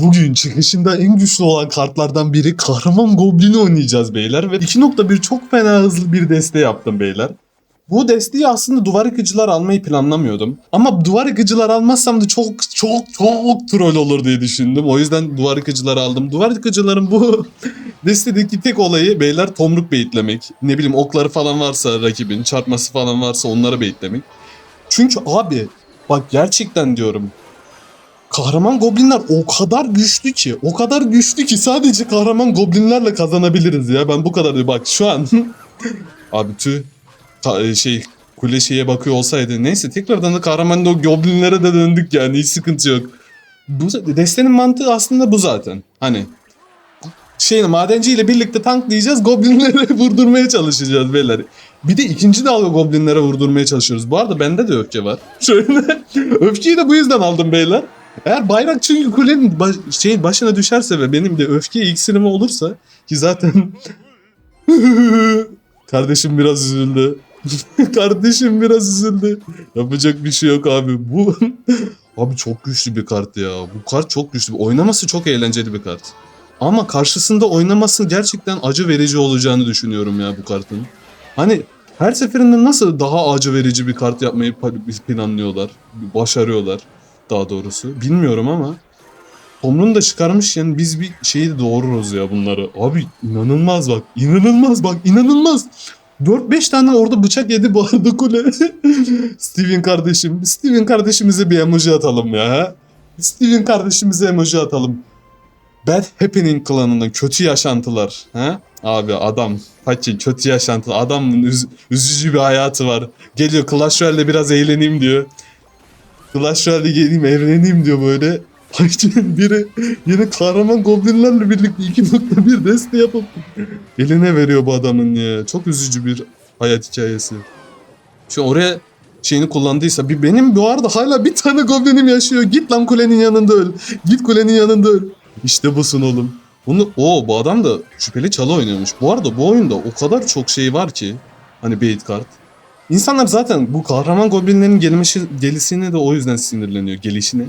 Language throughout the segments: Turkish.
Bugün çıkışında en güçlü olan kartlardan biri Kahraman Goblin'i oynayacağız beyler. Ve 2.1 çok fena hızlı bir deste yaptım beyler. Bu desteği aslında duvar yıkıcılar almayı planlamıyordum. Ama duvar yıkıcılar almazsam da çok çok çok troll olur diye düşündüm. O yüzden duvar yıkıcıları aldım. Duvar yıkıcıların bu destedeki tek olayı beyler tomruk beyitlemek. Ne bileyim okları falan varsa rakibin, çarpması falan varsa onları beyitlemek. Çünkü abi bak gerçekten diyorum Kahraman goblinler o kadar güçlü ki, o kadar güçlü ki sadece kahraman goblinlerle kazanabiliriz ya. Ben bu kadar. Bak şu an abi tüh Ta- e, şey kule şeye bakıyor olsaydı. Neyse tekrardan da kahraman o goblinlere de döndük yani hiç sıkıntı yok. Bu destenin mantığı aslında bu zaten. Hani şey madenciyle birlikte tanklayacağız goblinlere vurdurmaya çalışacağız beyler. Bir de ikinci dalga goblinlere vurdurmaya çalışıyoruz. Bu arada bende de öfke var. Şöyle öfkeyi de bu yüzden aldım beyler. Eğer bayrak çünkü kulenin baş, şeyin başına düşerse ve benim de öfke iksirimi olursa ki zaten kardeşim biraz üzüldü. kardeşim biraz üzüldü. Yapacak bir şey yok abi. Bu abi çok güçlü bir kart ya. Bu kart çok güçlü. Oynaması çok eğlenceli bir kart. Ama karşısında oynaması gerçekten acı verici olacağını düşünüyorum ya bu kartın. Hani her seferinde nasıl daha acı verici bir kart yapmayı planlıyorlar, başarıyorlar daha doğrusu. Bilmiyorum ama Tomrun da çıkarmış yani biz bir şeyi doğururuz ya bunları. Abi inanılmaz bak, inanılmaz bak, inanılmaz. 4-5 tane orada bıçak yedi bu arada kule. Steven kardeşim, Steven kardeşimize bir emoji atalım ya. Steven kardeşimize emoji atalım. Bad Happening klanının kötü yaşantılar. Ha? Abi adam fakir kötü yaşantı. Adamın üz- üzücü bir hayatı var. Geliyor Clash Royale'de biraz eğleneyim diyor. Clash Royale'de geleyim evleneyim diyor böyle. Fakirin biri yine kahraman goblinlerle birlikte 2.1 deste yapıp eline veriyor bu adamın ya. Çok üzücü bir hayat hikayesi. Şu oraya şeyini kullandıysa bir benim bu arada hala bir tane goblinim yaşıyor. Git lan kulenin yanında öl. Git kulenin yanında öl. İşte busun oğlum. Bunu o bu adam da şüpheli çalı oynuyormuş. Bu arada bu oyunda o kadar çok şey var ki hani bait kart. İnsanlar zaten bu kahraman goblinlerin gelişi, gelisine de o yüzden sinirleniyor gelişine.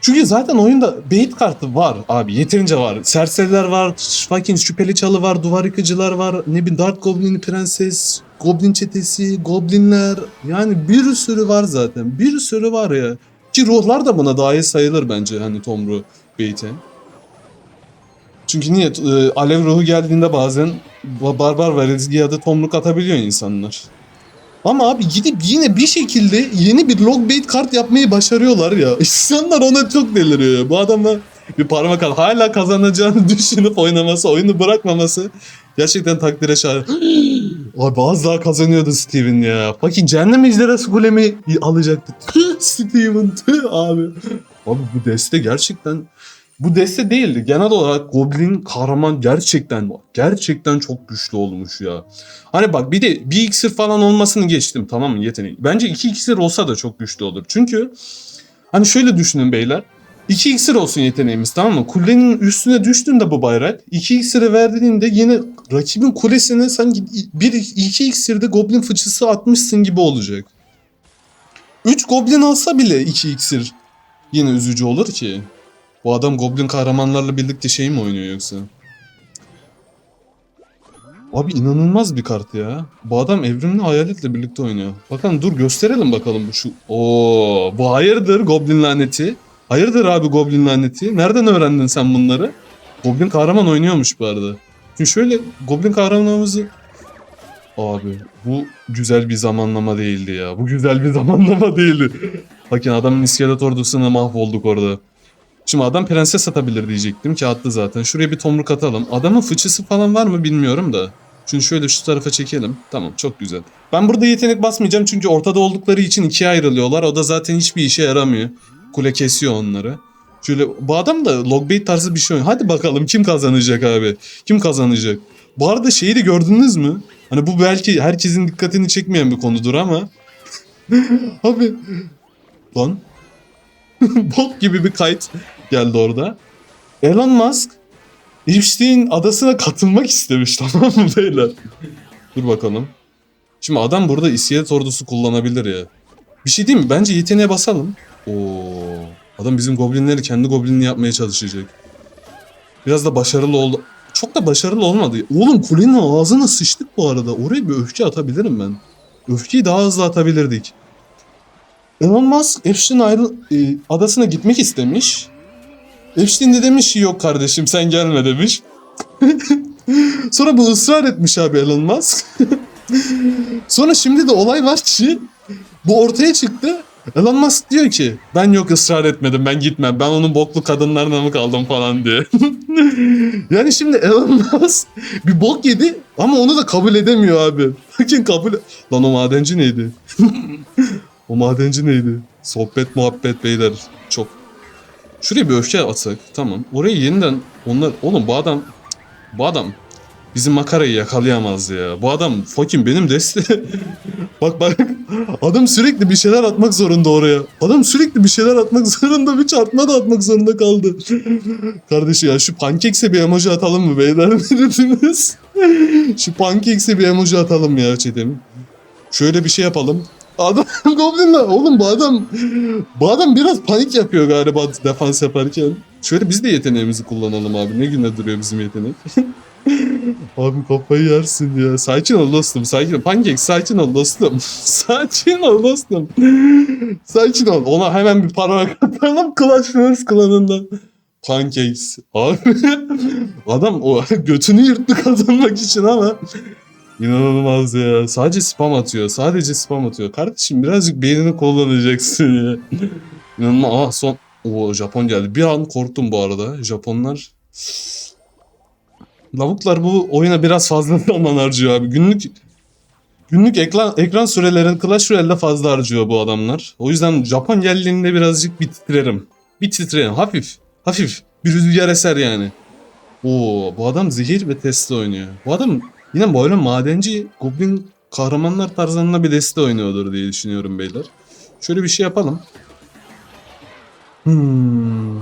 Çünkü zaten oyunda bait kartı var abi yeterince var. Serseriler var, fucking şüpheli çalı var, duvar yıkıcılar var, ne bileyim Dark Goblin Prenses, Goblin çetesi, Goblinler yani bir sürü var zaten. Bir sürü var ya. Ki ruhlar da buna dahil sayılır bence hani Tomru bait'e. Çünkü niye? E, alev ruhu geldiğinde bazen ba- barbar rezgi ya da tomruk atabiliyor insanlar. Ama abi gidip yine bir şekilde yeni bir log bait kart yapmayı başarıyorlar ya. İnsanlar ona çok deliriyor. Bu adamla bir parmak al. Hala kazanacağını düşünüp oynaması, oyunu bırakmaması gerçekten takdire şayan. Abi az daha kazanıyordu Steven ya. Fucking cehennem ejderhası kulemi alacaktı. Tüh Steven tüh abi. Abi bu deste gerçekten bu deste değildi. Genel olarak Goblin kahraman gerçekten gerçekten çok güçlü olmuş ya. Hani bak bir de bir iksir falan olmasını geçtim tamam mı yeteneği. Bence iki iksir olsa da çok güçlü olur. Çünkü hani şöyle düşünün beyler. İki iksir olsun yeteneğimiz tamam mı? Kulenin üstüne düştüğünde bu bayrak iki iksiri verdiğinde yine rakibin kulesine sanki bir iki iksirde goblin fıçısı atmışsın gibi olacak. Üç goblin alsa bile iki iksir yine üzücü olur ki. Bu adam goblin kahramanlarla birlikte şey mi oynuyor yoksa? Abi inanılmaz bir kart ya. Bu adam evrimli hayaletle birlikte oynuyor. Bakalım dur gösterelim bakalım şu. Oo, bu hayırdır goblin laneti? Hayırdır abi goblin laneti? Nereden öğrendin sen bunları? Goblin kahraman oynuyormuş bu arada. Şimdi şöyle goblin kahramanımızı Abi bu güzel bir zamanlama değildi ya. Bu güzel bir zamanlama değildi. Bakın adamın iskelet ordusuna mahvolduk orada. Şimdi adam prenses atabilir diyecektim ki attı zaten. Şuraya bir tomruk atalım. Adamın fıçısı falan var mı bilmiyorum da. Şimdi şöyle şu tarafa çekelim. Tamam çok güzel. Ben burada yetenek basmayacağım çünkü ortada oldukları için ikiye ayrılıyorlar. O da zaten hiçbir işe yaramıyor. Kule kesiyor onları. Şöyle bu adam da logbait tarzı bir şey oynuyor. Hadi bakalım kim kazanacak abi? Kim kazanacak? Bu arada şeyi de gördünüz mü? Hani bu belki herkesin dikkatini çekmeyen bir konudur ama. abi. Lan. Bok gibi bir kayıt geldi orada. Elon Musk Epstein adasına katılmak istemiş tamam mı beyler? Dur bakalım. Şimdi adam burada iskelet ordusu kullanabilir ya. Bir şey değil mi? Bence yeteneğe basalım. Oo. Adam bizim goblinleri kendi goblinini yapmaya çalışacak. Biraz da başarılı oldu. Çok da başarılı olmadı. Oğlum kulenin ağzına sıçtık bu arada. Oraya bir öfke atabilirim ben. Öfkeyi daha hızlı atabilirdik. Elon Musk Epstein ayrı, e, adasına gitmek istemiş. Epstein de demiş yok kardeşim sen gelme demiş. Sonra bu ısrar etmiş abi Elon Musk. Sonra şimdi de olay var ki bu ortaya çıktı. Elon Musk diyor ki ben yok ısrar etmedim ben gitmem ben onun boklu kadınlarına mı kaldım falan diye. yani şimdi Elon Musk bir bok yedi ama onu da kabul edemiyor abi. Bakın kabul Lan o madenci neydi? O madenci neydi? Sohbet muhabbet beyler çok. Şuraya bir öfke atsak tamam. Orayı yeniden onlar oğlum bu adam bu adam bizim makarayı yakalayamaz ya. Bu adam fucking benim deste. bak bak adam sürekli bir şeyler atmak zorunda oraya. Adam sürekli bir şeyler atmak zorunda bir çarpma da atmak zorunda kaldı. Kardeşi ya şu pankekse bir emoji atalım mı beyler ne dediniz? şu pankekse bir emoji atalım ya çetim. Şöyle bir şey yapalım. Adam Goblin'le oğlum bu adam bu adam biraz panik yapıyor galiba defans yaparken. Şöyle biz de yeteneğimizi kullanalım abi. Ne güne duruyor bizim yetenek. abi kafayı yersin ya. Sakin ol dostum. Sakin ol. Pancake sakin ol dostum. sakin ol dostum. sakin ol. Ona hemen bir parmak atalım Clash Royale klanından. Pancakes. Abi adam o götünü yırttı kazanmak için ama İnanılmaz ya. Sadece spam atıyor. Sadece spam atıyor. Kardeşim birazcık beynini kullanacaksın ya. İnanılmaz. Aa son... Oo Japon geldi. Bir an korktum bu arada. Japonlar... Lavuklar bu oyuna biraz fazla zaman harcıyor abi. Günlük günlük ekran, ekran süreleri Clash Royale'de fazla harcıyor bu adamlar. O yüzden Japon geldiğinde birazcık bir titrerim. Bir titrerim. Hafif. Hafif. Bir rüzgar eser yani. Oo bu adam zehir ve testi oynuyor. Bu adam Yine böyle madenci goblin kahramanlar tarzında bir deste oynuyordur diye düşünüyorum beyler. Şöyle bir şey yapalım. Hmm.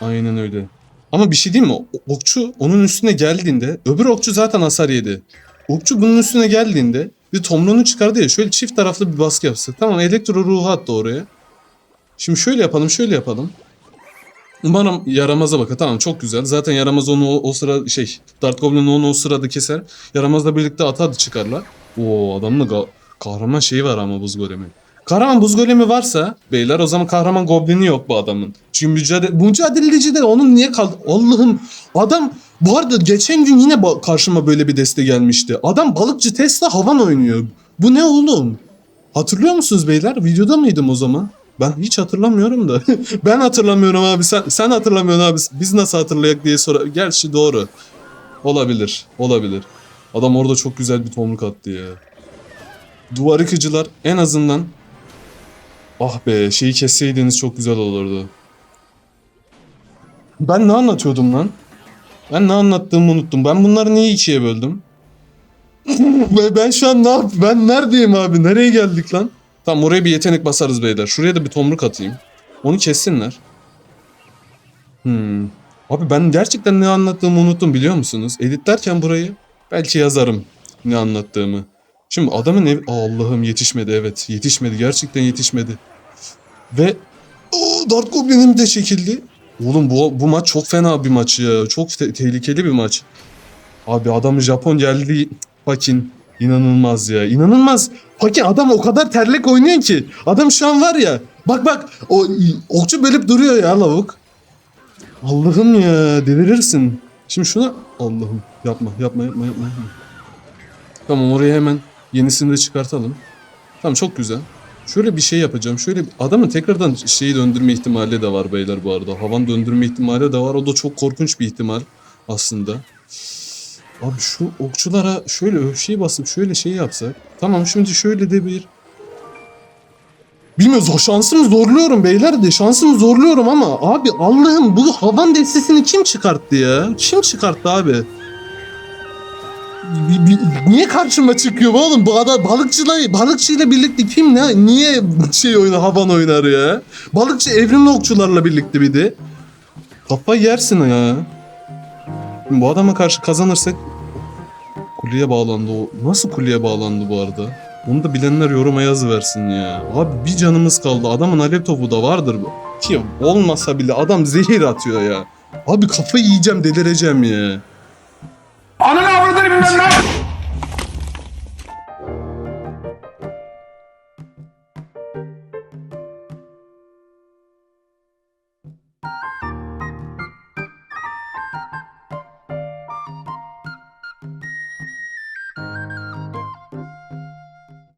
Aynen öyle. Ama bir şey diyeyim mi? Okçu onun üstüne geldiğinde öbür okçu zaten hasar yedi. Okçu bunun üstüne geldiğinde bir tomruğunu çıkardı ya şöyle çift taraflı bir baskı yapsa. Tamam elektro ruhu attı oraya. Şimdi şöyle yapalım şöyle yapalım. Umarım yaramaza bakar. Tamam çok güzel. Zaten yaramaz onu o, o sıra şey Dart Goblin onu o sırada keser. Yaramazla birlikte ata çıkarlar. Oo adamın da kahraman şeyi var ama buz golemi. Kahraman buz golemi varsa beyler o zaman kahraman goblini yok bu adamın. Çünkü mücadele, mücadeleci de onun niye kaldı? Allah'ım adam bu arada geçen gün yine karşıma böyle bir deste gelmişti. Adam balıkçı Tesla havan oynuyor. Bu ne oğlum? Hatırlıyor musunuz beyler? Videoda mıydım o zaman? Ben hiç hatırlamıyorum da. ben hatırlamıyorum abi. Sen sen hatırlamıyorsun abi. Biz nasıl hatırlayak diye sor. Gerçi doğru. Olabilir. Olabilir. Adam orada çok güzel bir tomruk attı ya. Duvar yıkıcılar en azından Ah be şeyi kesseydiniz çok güzel olurdu. Ben ne anlatıyordum lan? Ben ne anlattığımı unuttum. Ben bunları niye ikiye böldüm? Ben şu an ne yap? Ben neredeyim abi? Nereye geldik lan? Tamam oraya bir yetenek basarız beyler. Şuraya da bir tomruk atayım. Onu kessinler. Hmm. Abi ben gerçekten ne anlattığımı unuttum biliyor musunuz? Editlerken burayı belki yazarım ne anlattığımı. Şimdi adamın ev... Allah'ım yetişmedi evet. Yetişmedi. Gerçekten yetişmedi. Ve o Dark Goblin'im de çekildi. Oğlum bu, bu maç çok fena bir maç ya. Çok te- tehlikeli bir maç. Abi adamı Japon geldi. Fakin inanılmaz ya. İnanılmaz. Fakin adam o kadar terlek oynuyor ki. Adam şu an var ya. Bak bak o okçu bölüp duruyor ya lavuk. Allah'ım ya delirirsin. Şimdi şuna Allah'ım yapma yapma yapma yapma. yapma. Tamam oraya hemen yenisini de çıkartalım. Tamam çok güzel. Şöyle bir şey yapacağım. Şöyle adamın tekrardan şeyi döndürme ihtimali de var beyler bu arada. Havan döndürme ihtimali de var. O da çok korkunç bir ihtimal aslında. Abi şu okçulara şöyle öfşeyi basıp şöyle şey yapsak. Tamam şimdi şöyle de bir... Bilmiyoruz şansımı zorluyorum beyler de şansımı zorluyorum ama abi Allah'ım bu havan destesini kim çıkarttı ya? Kim çıkarttı abi? Bi- bi- niye karşıma çıkıyor oğlum? Bu adam balıkçıyla balıkçıyla birlikte kim ne niye şey oynar havan oynar ya? Balıkçı evrimli okçularla birlikte bir de. Kafa yersin ya. Bu adama karşı kazanırsak kuleye bağlandı o. Nasıl kuleye bağlandı bu arada? Onu da bilenler yoruma yazıversin ya. Abi bir canımız kaldı. Adamın alev topu da vardır. Ki olmasa bile adam zehir atıyor ya. Abi kafayı yiyeceğim delireceğim ya.